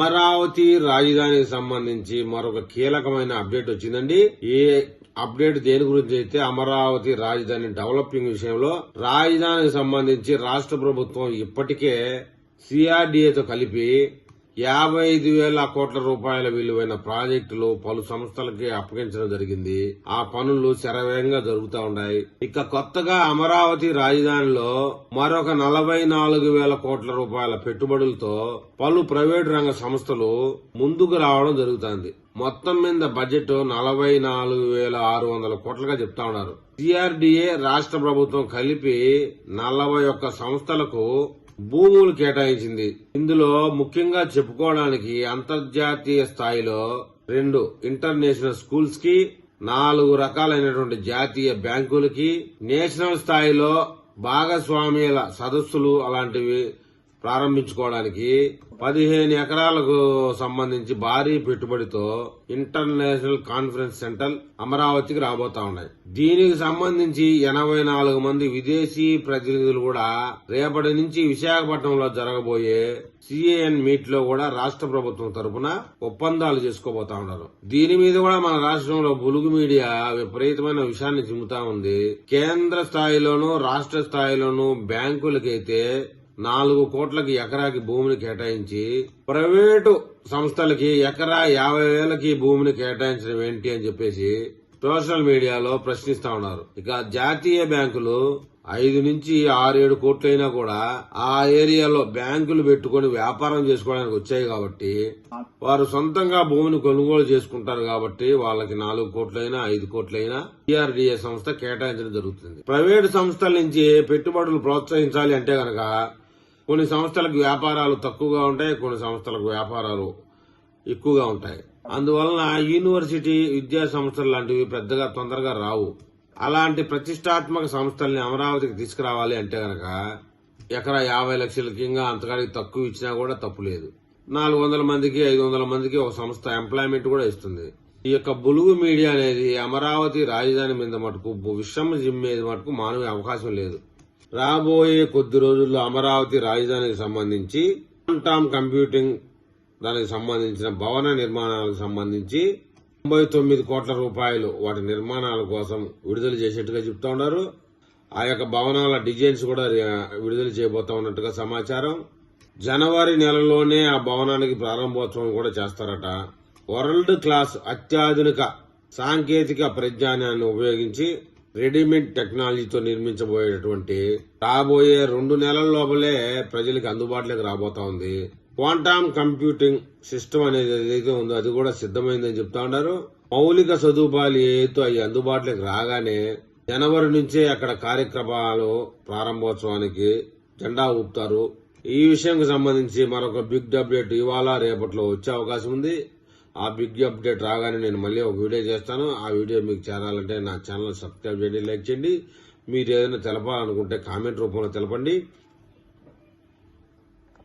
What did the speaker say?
అమరావతి రాజధానికి సంబంధించి మరొక కీలకమైన అప్డేట్ వచ్చిందండి. ఏ అప్డేట్ దేని గురించి అయితే అమరావతి రాజధాని డెవలపింగ్ విషయంలో రాజధానికి సంబంధించి రాష్ట్ర ప్రభుత్వం ఇప్పటికే సిఆర్డీఏతో కలిపి యాభై ఐదు వేల కోట్ల రూపాయల విలువైన ప్రాజెక్టులు పలు సంస్థలకి అప్పగించడం జరిగింది. ఆ పనులు శరవేగంగా జరుగుతూ ఉన్నాయి. ఇక కొత్తగా అమరావతి రాజధానిలో మరొక నలభై నాలుగు వేల కోట్ల రూపాయల పెట్టుబడులతో పలు ప్రైవేటు రంగ సంస్థలు ముందుకు రావడం జరుగుతోంది. మొత్తం మీద బడ్జెట్ నలభై నాలుగు వేల ఆరు వందల కోట్లుగా చెప్తా ఉన్నారు. సిఆర్డీఏ రాష్ట్ర ప్రభుత్వం కలిపి నలభై ఒక్క సంస్థలకు భూములు కేటాయించింది. ఇందులో ముఖ్యంగా చెప్పుకోవడానికి అంతర్జాతీయ స్థాయిలో రెండు ఇంటర్నేషనల్ స్కూల్స్కి నాలుగు రకాలైనటువంటి జాతీయ బ్యాంకులకి నేషనల్ స్థాయిలో భాగస్వామ్యాల సదస్సులు అలాంటివి ప్రారంభించుకోవడానికి పదిహేను ఎకరాలకు సంబంధించి భారీ పెట్టుబడితో ఇంటర్నేషనల్ కాన్ఫరెన్స్ సెంటర్ అమరావతికి రాబోతా ఉన్నాయి. దీనికి సంబంధించి ఎనభై నాలుగు మంది విదేశీ ప్రతినిధులు కూడా రేపటి నుంచి విశాఖపట్నంలో జరగబోయే సిఏఎన్ మీట్లో కూడా రాష్ట్ర ప్రభుత్వం తరపున ఒప్పందాలు చేసుకోబోతా ఉన్నారు. దీని మీద కూడా మన రాష్ట్రంలో బులుగు మీడియా విపరీతమైన విషయాన్ని చిమ్ముతా ఉంది. కేంద్ర స్థాయిలోనూ రాష్ట్ర స్థాయిలోనూ బ్యాంకులకైతే నాలుగు కోట్లకి ఎకరాకి భూమిని కేటాయించి ప్రైవేటు సంస్థలకి ఎకరా యాభై వేలకి భూమిని కేటాయించడం ఏంటి అని చెప్పేసి సోషల్ మీడియాలో ప్రశ్నిస్తా ఉన్నారు. ఇక జాతీయ బ్యాంకులు ఐదు నుంచి ఆరు ఏడు కోట్లైనా కూడా ఆ ఏరియాలో బ్యాంకులు పెట్టుకొని వ్యాపారం చేసుకోవడానికి వచ్చాయి కాబట్టి వారు సొంతంగా భూమిని కొనుగోలు చేసుకుంటారు కాబట్టి వాళ్ళకి నాలుగు కోట్లైనా ఐదు కోట్లైనా టీఆర్డీఏ సంస్థ కేటాయించడం జరుగుతుంది. ప్రైవేటు సంస్థల నుంచి పెట్టుబడులు ప్రోత్సహించాలి అంటే గనక కొన్ని సంస్థలకు వ్యాపారాలు తక్కువగా ఉంటాయి కొన్ని సంస్థలకు వ్యాపారాలు ఎక్కువగా ఉంటాయి. అందువలన యూనివర్సిటీ విద్యా సంస్థలు లాంటివి పెద్దగా తొందరగా రావు. అలాంటి ప్రతిష్టాత్మక సంస్థల్ని అమరావతికి తీసుకురావాలి అంటే గనక ఎకరా యాభై లక్షలకి ఇంకా అంతకాడికి తక్కువ ఇచ్చినా కూడా తప్పు లేదు. నాలుగు వందల మందికి ఐదు వందల మందికి ఒక సంస్థ ఎంప్లాయ్మెంట్ కూడా ఇస్తుంది. ఈ యొక్క బులుగు మీడియా అనేది అమరావతి రాజధాని మీద మటుకు విషమ జిమ్మేది మటుకు మానవ అవకాశం లేదు. రాబోయే కొద్ది రోజుల్లో అమరావతి రాజధానికి సంబంధించి క్వాంటమ్ కంప్యూటింగ్ దానికి సంబంధించిన భవన నిర్మాణాలకు సంబంధించి తొంభై తొమ్మిది కోట్ల రూపాయలు వాటి నిర్మాణాల కోసం విడుదల చేసేట్టుగా చెప్తా ఉన్నారు. ఆ యొక్క భవనాల డిజైన్స్ కూడా విడుదల చేయబోతా ఉన్నట్టుగా సమాచారం. జనవరి నెలలోనే ఆ భవనానికి ప్రారంభోత్సవం కూడా చేస్తారట. వరల్డ్ క్లాస్ అత్యాధునిక సాంకేతిక పరిజ్ఞానాన్ని ఉపయోగించి రెడీమేడ్ టెక్నాలజీతో నిర్మించబోయేటువంటి రాబోయే రెండు నెలల లోపలే ప్రజలకు అందుబాటులోకి రాబోతా ఉంది. క్వాంటమ్ కంప్యూటింగ్ సిస్టమ్ అనేది ఏదైతే ఉందో అది కూడా సిద్ధమైందని చెప్తా ఉన్నారు. మౌలిక సదుపాయాలు ఏదో అవి అందుబాటులోకి రాగానే జనవరి నుంచే అక్కడ కార్యక్రమాలు ప్రారంభోత్సవానికి జెండా ఊపుతారు. ఈ విషయంకి సంబంధించి మరొక బిగ్ అప్డేట్ ఇవాళ రేపట్లో వచ్చే అవకాశం ఉంది. ఆ బిగ్ అప్డేట్ రాగానే నేను మళ్ళీ ఒక వీడియో చేస్తాను. ఆ వీడియో మీకు చేరాలంటే నా ఛానల్ సబ్స్క్రైబ్ చేయండి లైక్ చేయండి. మీరు ఏదైనా తెలపాలనుకుంటే కామెంట్ రూపంలో తెలపండి.